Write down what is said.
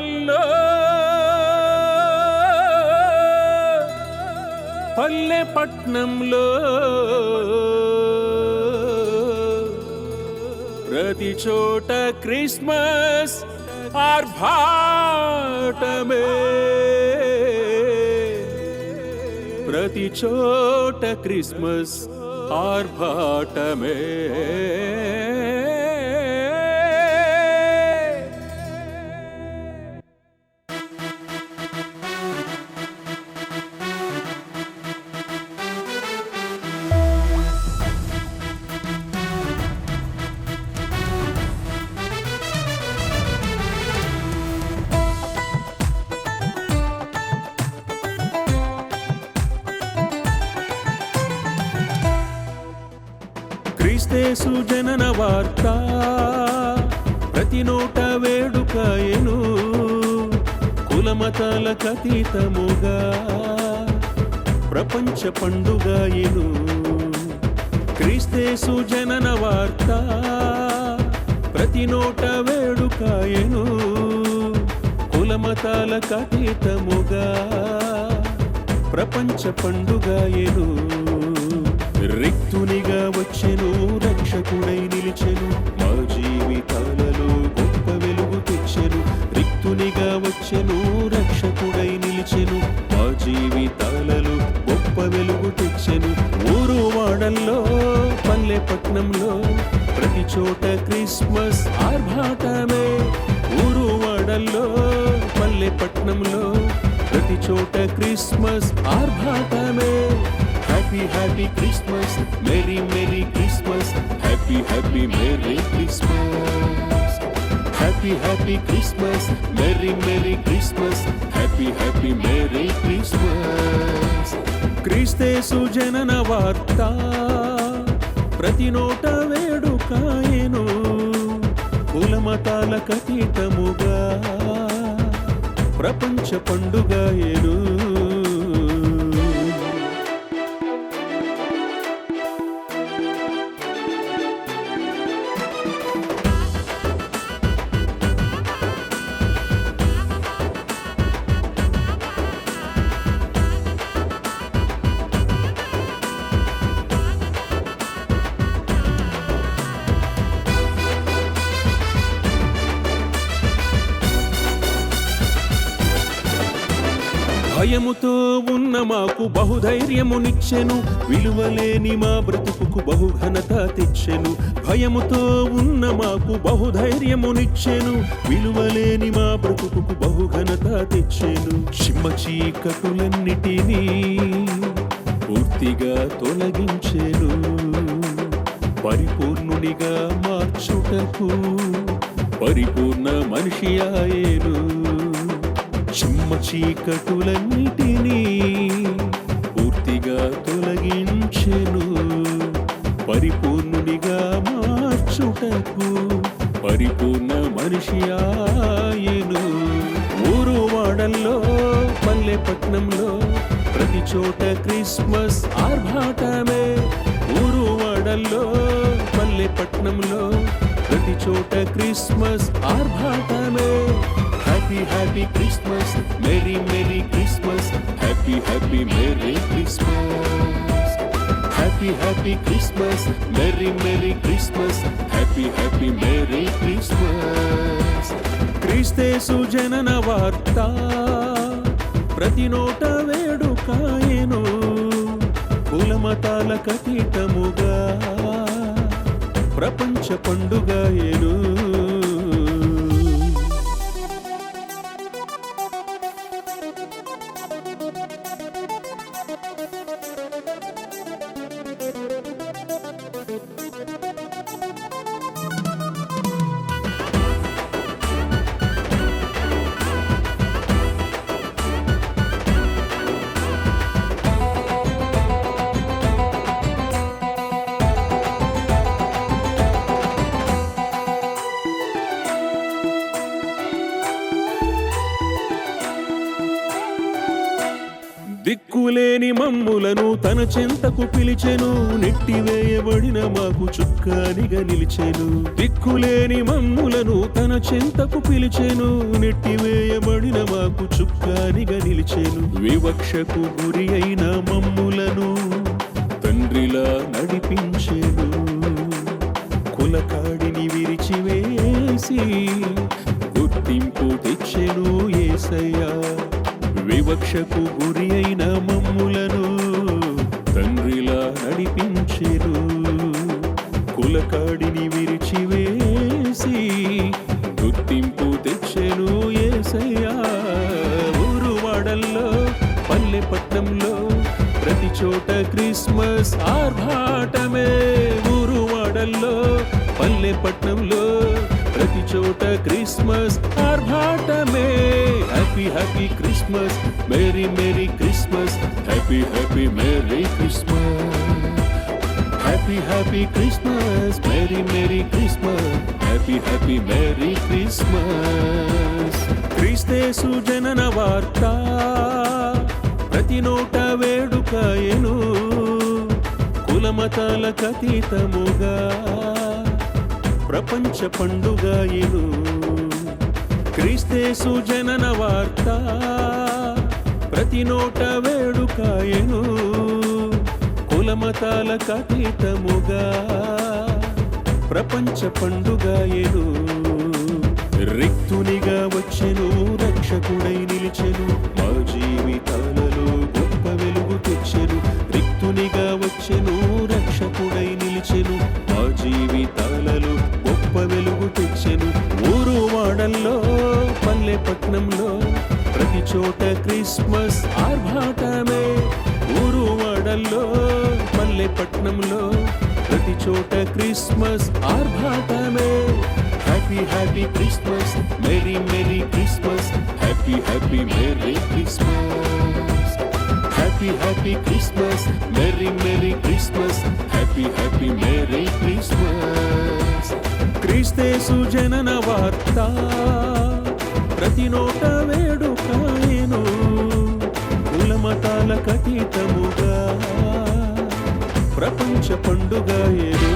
వాడల్లో పల్లె పట్నంలో ప్రతి చోట క్రిస్మస్ ఆర్భాటమే ప్రతి చోట క్రిస్మస్ ఆర్భాటమే క్రీస్తేసు సుజనన వార్త. ప్రతి నోట వేడుకయను కులమతాలకు అతీతముగా. ప్రపంచ పండుగయను క్రీస్తే సుజనన వార్త. ప్రతి నోట వేడుకయను కులమతాలకు అతీతముగా. ప్రపంచ పండుగయను రిక్తునిగా వచ్చెను రక్షకుడై నిలిచెను మా జీవితాలలో గొప్ప వెలుగు తెచ్చెను. రిక్తునిగా వచ్చెను రక్షకుడై నిలిచెను మా జీవితాలలో గొప్ప వెలుగు తెచ్చెను. ఊరు వాడల్లో పల్లె పట్నంలో ప్రతి చోట క్రిస్మస్ ఆర్భాటమే. ఊరు వాడల్లో పల్లె పట్నంలో ప్రతి చోట Christmas ఆర్భాటమే. Happy happy Christmas merry merry Christmas happy happy merry Christmas happy happy Christmas merry merry Christmas happy happy merry Christmas క్రీస్తేసు జనన వార్త. ప్రతి నోట వేడుకాయను కులమతాల కతీతముగా ప్రపంచ పండుగ పండుగయను భయముతో ఉన్న మాకు బహుధైర్యమునిచ్చెను విలువలేని మా బ్రతుకుకు బహుఘనత తెచ్చెను. భయముతో ఉన్న మాకు బహుధైర్యమునిచ్చెను విలువలేని మా బ్రతుకుకు బహుఘనత తెచ్చెను. చిమ్మ చీకటులన్నిటినీ పూర్తిగా తొలగించెను. పరిపూర్ణునిగా మార్చుటకు పరిపూర్ణ మనిషి ఆయను తమ చీకటులన్నిటినీ పూర్తిగా తొలగించెను. పరిపూర్ణునిగా మార్చుటకు పరిపూర్ణ మనిషి ఆయను. ఊరు వాడల్లో పల్లెపట్నంలో ప్రతి చోట క్రిస్మస్ ఆర్భాటమే. ఊరు వాడల్లో పల్లెపట్నంలో ప్రతి చోట Christmas ఆర్భాటమే. Happy happy Christmas merry merry Christmas happy happy merry Christmas happy happy Christmas merry merry Christmas happy happy merry Christmas క్రీస్తేసు జనన వార్త. ప్రతి నోట వేడుకాయను కులమతాల కతీతముగా ప్రపంచ పండుగ ఏను. దిక్కులేని మమ్ములను తన చెంతకు పిలిచెను నెట్టివేయబడిన మాకు చుక్కానిగా నిలిచెను. దిక్కులేని మమ్ములను తన చెంతకు పిలిచెను నెట్టివేయబడిన మాకు చుక్కానిగా నిలిచెను. వివక్షకు గురి అయిన మమ్ములను తండ్రిలా నడిపించెను. కులకాడిని విరిచివేసి గుర్తింపు తెచ్చెను ఏసయ్యా. వివక్షకు గురి అయిన మమ్ములను తండ్రిలా నడిపించెను. కులకాడిని విరిచివేసి గుర్తింపు తెచ్చెను ఏసయ్యా. ఊరు వాడల్లో పల్లె పట్టణంలో ప్రతి చోట క్రిస్మస్ ఆర్భాటమే. ఊరు వాడల్లో పల్లె పట్టణంలో ప్రతి చోట Christmas ఆర్భాటమే. Happy happy Christmas merry merry Christmas happy happy merry Christmas happy happy Christmas merry merry Christmas happy happy merry Christmas క్రీస్తేసు జనన వార్త. ప్రతి నోట వేడుకాయను కులమతాలకు అతీతముగా. ప్రపంచ పండుగ ఇను క్రీస్తేసు జనన వార్త ప్రతి నోట వేడుకాయను కులమతాలకు అతీతముగా ప్రపంచ పండుగాయను. రిక్తునిగా వచ్చెను రక్షకుడై నిలిచెను మా జీవితాలలో పల్లె ప్రతి చోట క్రిస్మస్ ఆర్భాటమే. ఊరు వాడల్లో పల్లె పట్నంలో ప్రతి చోట Christmas ఆర్భాటమే. Happy happy Christmas merry merry Christmas happy happy merry Christmas happy happy Christmas merry merry Christmas happy happy merry Christmas క్రీస్తేసు జనన వార్త. ప్రతి నోట వేడుకాయను. కులమతాల కతీతముగా ప్రపంచ పండుగ ఏదో